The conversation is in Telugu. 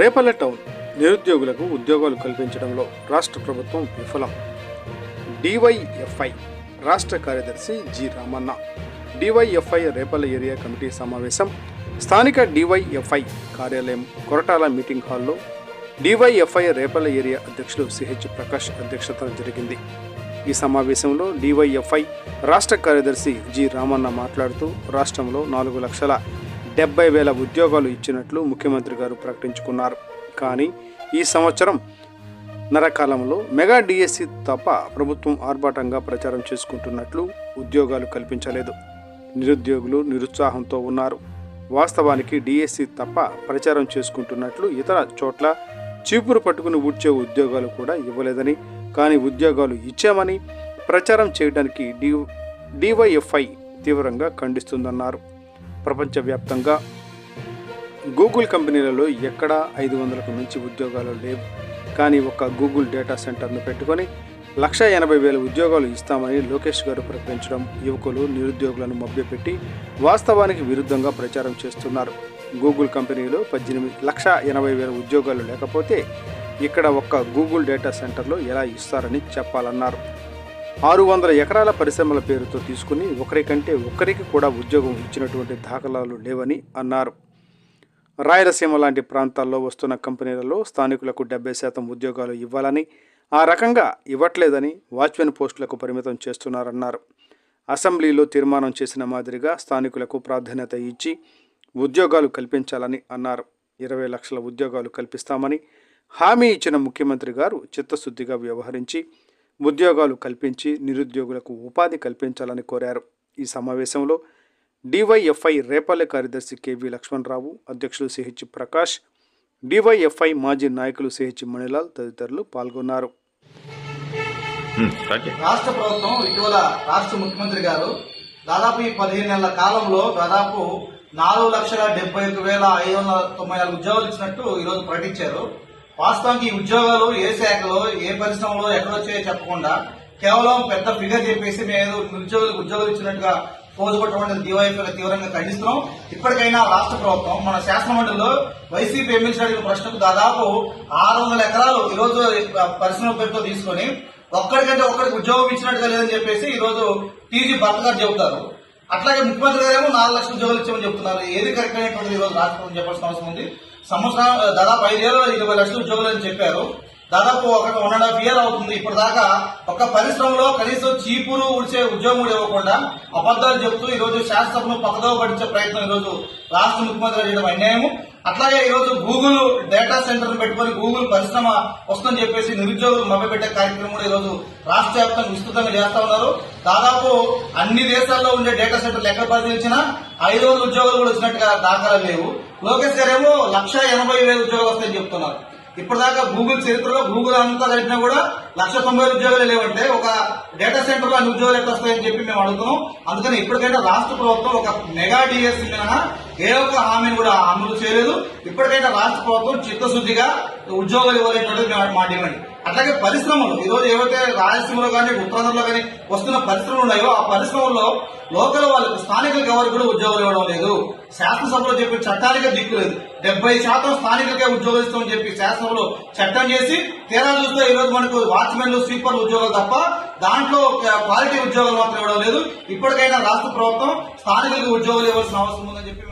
రేపల్లె టౌన్ నిరుద్యోగులకు ఉద్యోగాలు కల్పించడంలో రాష్ట్ర ప్రభుత్వం విఫలం. డివైఎఫ్ఐ రాష్ట్ర కార్యదర్శి G Ramanna DYFI Repalle area committee సమావేశం స్థానిక డివైఎఫ్ఐ కార్యాలయం కొరటాల మీటింగ్ హాల్లో డివైఎఫ్ఐ రేపల్లె ఏరియా అధ్యక్షులు సిహెచ్ ప్రకాష్ అధ్యక్షతన జరిగింది. ఈ సమావేశంలో డివైఎఫ్ఐ రాష్ట్ర కార్యదర్శి జి రామన్న మాట్లాడుతూ రాష్ట్రంలో నాలుగు లక్షల డెబ్బై వేల ఉద్యోగాలు ఇచ్చినట్లు ముఖ్యమంత్రి గారు ప్రకటించుకున్నారు. కానీ ఈ సంవత్సరం నరకాలంలో మెగా డిఎస్సి తప్ప ప్రభుత్వం ఆర్భాటంగా ప్రచారం చేసుకుంటున్నట్లు ఉద్యోగాలు కల్పించలేదు. నిరుద్యోగులు నిరుత్సాహంతో ఉన్నారు. వాస్తవానికి డిఎస్సి తప్ప ప్రచారం చేసుకుంటున్నట్లు ఇతర చోట్ల చీపురు పట్టుకుని ఊడ్చే ఉద్యోగాలు కూడా ఇవ్వలేదని కానీ ఉద్యోగాలు ఇచ్చామని ప్రచారం చేయడానికి డి డివైఎఫ్ఐ తీవ్రంగా ఖండిస్తుందన్నారు. ప్రపంచవ్యాప్తంగా గూగుల్ కంపెనీలలో ఎక్కడా ఐదు వందలకు మించి ఉద్యోగాలు లేవు. కానీ ఒక గూగుల్ డేటా సెంటర్ను పెట్టుకొని లక్ష ఎనభై వేల ఉద్యోగాలు ఇస్తామని లోకేష్ గారు ప్రకటించడం యువకులు నిరుద్యోగులను మభ్యపెట్టి వాస్తవానికి విరుద్ధంగా ప్రచారం చేస్తున్నారు. గూగుల్ కంపెనీలో పద్దెనిమిది లక్ష ఎనభై వేల ఉద్యోగాలు లేకపోతే ఇక్కడ ఒక్క గూగుల్ డేటా సెంటర్లో ఎలా ఇస్తారని చెప్పాలన్నారు. ఆరు వందల ఎకరాల పరిశ్రమల పేరుతో తీసుకుని ఒకరికంటే ఒకరికి కూడా ఉద్యోగం ఇచ్చినటువంటి దాఖలాలు లేవని అన్నారు. రాయలసీమ లాంటి ప్రాంతాల్లో వస్తున్న కంపెనీలలో స్థానికులకు డెబ్బై శాతం ఉద్యోగాలు ఇవ్వాలని ఆ రకంగా ఇవ్వట్లేదని వాచ్మెన్ పోస్టులకు పరిమితం చేస్తున్నారన్నారు. అసెంబ్లీలో తీర్మానం చేసిన మాదిరిగా స్థానికులకు ప్రాధాన్యత ఇచ్చి ఉద్యోగాలు కల్పించాలని అన్నారు. ఇరవై లక్షల ఉద్యోగాలు కల్పిస్తామని హామీ ఇచ్చిన ముఖ్యమంత్రి గారు చిత్తశుద్ధిగా వ్యవహరించి ఉద్యోగాలు కల్పించి నిరుద్యోగులకు ఉపాధి కల్పించాలని కోరారు. ఈ సమావేశంలో డివైఎఫ్ఐ రేపల్లె కార్యదర్శి కెవి లక్ష్మణరావు అధ్యక్షులు సిహెచ్ ప్రకాష్ డివైఎఫ్ఐ మాజీ నాయకులు సిహెచ్ మణిలాల్ తదితరులు పాల్గొన్నారు. రాష్ట్ర ప్రభుత్వం ఇటీవల రాష్ట్ర ముఖ్యమంత్రి గారు దాదాపు ఈ పదిహేను నెలల కాలంలో దాదాపు నాలుగు లక్షల డెబ్బై ఒక వేల ఐదు వందల తొంభై నాలుగు ఉద్యోగాలు ఇచ్చినట్టు ఈరోజు ప్రకటించారు. వాస్తవానికి ఈ ఉద్యోగాలు ఏ శాఖలో ఏ పరిశ్రమలో ఎక్కడ వచ్చాయో చెప్పకుండా కేవలం పెద్ద ఫిగర్ చెప్పేసి మేము ఉద్యోగులకు ఉద్యోగులు ఇచ్చినట్టుగా పోజు కొట్టడం డివైఎఫ్ఐ తీవ్రంగా ఖండిస్తున్నాం. ఇప్పటికైనా రాష్ట్ర ప్రభుత్వం మన శాసనమండలిలో వైసీపీ ఎమ్మెల్సీ అడిగిన ప్రశ్నకు దాదాపు ఆరు వందల ఎకరాలు ఈరోజు పరిశ్రమ పేరుతో తీసుకొని ఒక్కడికంటే ఒక్కడికి ఉద్యోగం ఇచ్చినట్టుగా లేదని చెప్పేసి ఈ రోజు టీజీ భర్త గారు చెబుతారు. అట్లాగే ముఖ్యమంత్రి గారేమో నాలుగు లక్షల ఉద్యోగాలు ఇచ్చామని చెప్తున్నారు ఏది కరెక్ట్ అయినటువంటి ఈ రోజు రాష్ట్రం చెప్పాల్సిన అవసరం ఉంది. సంవత్సరం దాదాపు ఐదేళ్ళలో ఇరవై లక్షల ఉద్యోగులు అని చెప్పారు. దాదాపు ఒక వన్ అండ్ హాఫ్ ఇయర్ అవుతుంది. ఇప్పటిదాకా దాకా ఒక పరిశ్రమలో కనీసం చీపురు ఉడిచే ఉద్యోగం ఇవ్వకుండా అబద్దాలు చెబుతూ ఈ రోజు శాసనసభను పక్కదో పడించే ప్రయత్నం ఈ రోజు రాష్ట్ర ముఖ్యమంత్రి చేయడం అన్యాయము. అట్లాగే ఈరోజు గూగుల్ డేటా సెంటర్ పెట్టుకొని గూగుల్ పరిశ్రమ వస్తుందని చెప్పేసి నిరుద్యోగులు మభ్యపెట్టే కార్యక్రమం కూడా ఈరోజు రాష్ట్ర వ్యాప్తంగా విస్తృతంగా చేస్తా ఉన్నారు. దాదాపు అన్ని దేశాల్లో ఉండే డేటా సెంటర్లు ఎక్కడ పరిశీలించినా ఐదు వందల ఉద్యోగాలు కూడా వచ్చినట్టుగా దాఖలు లేవు. లోకేష్ ఏమో లక్ష ఎనభై వేల ఉద్యోగాలు వస్తాయని చెప్తున్నారు. ఇప్పటిదాకా గూగుల్ చరిత్రలో గూగుల్ అంతా కలిపినా కూడా లక్ష తొంభై ఉద్యోగాలు లేవంటే ఒక డేటా సెంటర్లో అన్ని ఉద్యోగాలు ఎక్కడ వస్తాయని చెప్పి మేము అడుగుతున్నాం. అందుకని ఇప్పటికైనా రాష్ట్ర ప్రభుత్వం ఒక మెగా డిఎస్సీ మినహా ఏ ఒక్క హామీని కూడా అమలు చేయలేదు. ఇప్పటికైనా రాష్ట్ర ప్రభుత్వం చిత్తశుద్ధిగా ఉద్యోగాలు ఇవ్వాలనేటువంటిది మేము మా డిమాండ్. అట్లాగే పరిశ్రమలు ఈ రోజు ఏవైతే రాయలసీమలో కానీ ఉత్తరాంధ్రలో కానీ వస్తున్న పరిశ్రమలు ఉన్నాయో ఆ పరిశ్రమల్లో లోకల్ వాళ్ళకు స్థానికులకు ఎవరికి కూడా ఉద్యోగాలు ఇవ్వడం లేదు. శాసనసభలో చెప్పిన చట్టానికే దిక్కు లేదు. డెబ్బై శాతం స్థానికులకే ఉద్యోగాలు ఇస్తామని చెప్పి శాసనసభలో చట్టం చేసి తీరా చూస్తే ఈరోజు మనకు వాచ్మెన్లు స్వీపర్లు ఉద్యోగాలు తప్ప దాంట్లో క్వాలిటీ ఉద్యోగాలు మాత్రం ఇవ్వడం లేదు. ఇప్పటికైనా రాష్ట్ర ప్రభుత్వం స్థానికులకు ఉద్యోగాలు ఇవ్వాల్సిన అవసరం ఉందని చెప్పి